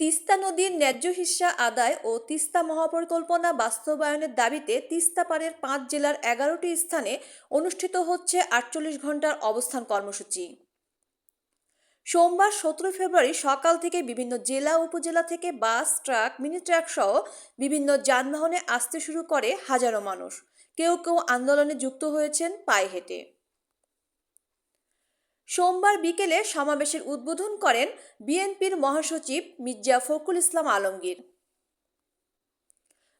তিস্তা নদীর ন্যায্য হিস্সা আদায় ও তিস্তা মহাপরিকল্পনা বাস্তবায়নের দাবিতে তিস্তা পাড়ের পাঁচ জেলার এগারোটি স্থানে অনুষ্ঠিত হচ্ছে আটচল্লিশ ঘণ্টার অবস্থান কর্মসূচি। সোমবার সতেরো ফেব্রুয়ারি সকাল থেকে বিভিন্ন জেলা, উপজেলা থেকে বাস, ট্রাক, মিনি ট্রাক সহ বিভিন্ন যানবাহনে আসতে শুরু করে হাজারো মানুষ। কেউ কেউ আন্দোলনে যুক্ত হয়েছেন পায়ে হেঁটে। সোমবার বিকেলে সমাবেশের উদ্বোধন করেন বিএনপির মহাসচিব মির্জা ফখরুল ইসলাম আলমগীর।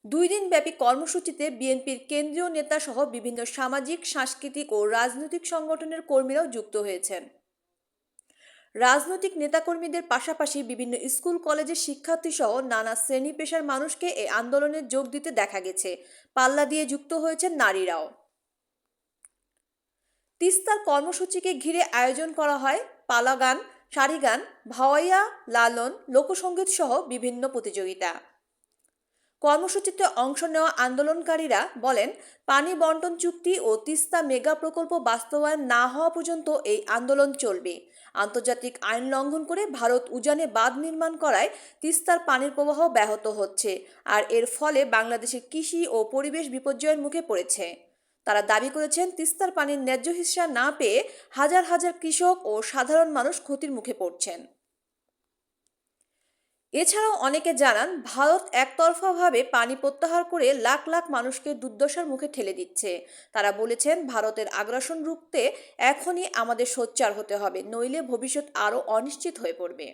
দুই দিনব্যাপী কর্মসূচিতে বিএনপির কেন্দ্রীয় নেতাসহ বিভিন্ন সামাজিক, সাংস্কৃতিক ও রাজনৈতিক সংগঠনের কর্মীরাও যুক্ত হয়েছেন। রাজনৈতিক নেতাকর্মীদের পাশাপাশি বিভিন্ন স্কুল, কলেজের শিক্ষার্থী সহ নানা শ্রেণি পেশার মানুষকে এই আন্দোলনে যোগ দিতে দেখা গেছে। পাল্লা দিয়ে যুক্ত হয়েছেন নারীরাও। তিস্তার কর্মসূচিকে ঘিরে আয়োজন করা হয় পালা গান শাড়ি গান ভাওয়াইয়া, লালন লোকসঙ্গীত সহ বিভিন্ন প্রতিযোগিতা। কর্মসূচিতে অংশ নেওয়া আন্দোলনকারীরা বলেন, পানি বন্টন চুক্তি ও তিস্তা মেগা প্রকল্প বাস্তবায়ন না হওয়া পর্যন্ত এই আন্দোলন চলবে। আন্তর্জাতিক আইন লঙ্ঘন করে ভারত উজানে বাঁধ নির্মাণ করায় তিস্তার পানির প্রবাহ ব্যাহত হচ্ছে, আর এর ফলে বাংলাদেশের কৃষি ও পরিবেশ বিপর্যয়ের মুখে পড়েছে। তারা দাবি করেছেন তিস্তার পানির ন্যায্য হিস্সা না পেয়ে হাজার হাজার কৃষক ও সাধারণ মানুষ ক্ষতির মুখে পড়ছেন। এছাড়াও অনেকে জানান, ভারত একতরফাভাবে পানি প্রত্যাহার করে লাখ লাখ মানুষকে দুর্দশার মুখে ঠেলে দিচ্ছে। তারা বলেছেন, ভারতের আগ্রাসন রুখতে এখনই আমাদের সোচ্চার হতে হবে, নইলে ভবিষ্যৎ আরও অনিশ্চিত হয়ে পড়বে।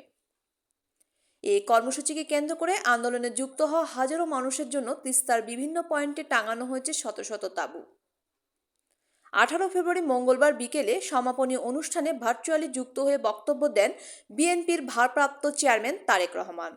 এই কর্মসূচিকে কেন্দ্র করে আন্দোলনে যুক্ত হওয়া হাজারো মানুষের জন্য তিস্তার বিভিন্ন পয়েন্টে টাঙানো হয়েছে শত শত তাঁবু। আঠারো ফেব্রুয়ারি মঙ্গলবার বিকেলে সমাপনী অনুষ্ঠানে ভার্চুয়ালি যুক্ত হয়ে বক্তব্য দেন বিএনপির ভারপ্রাপ্ত চেয়ারম্যান তারেক রহমান।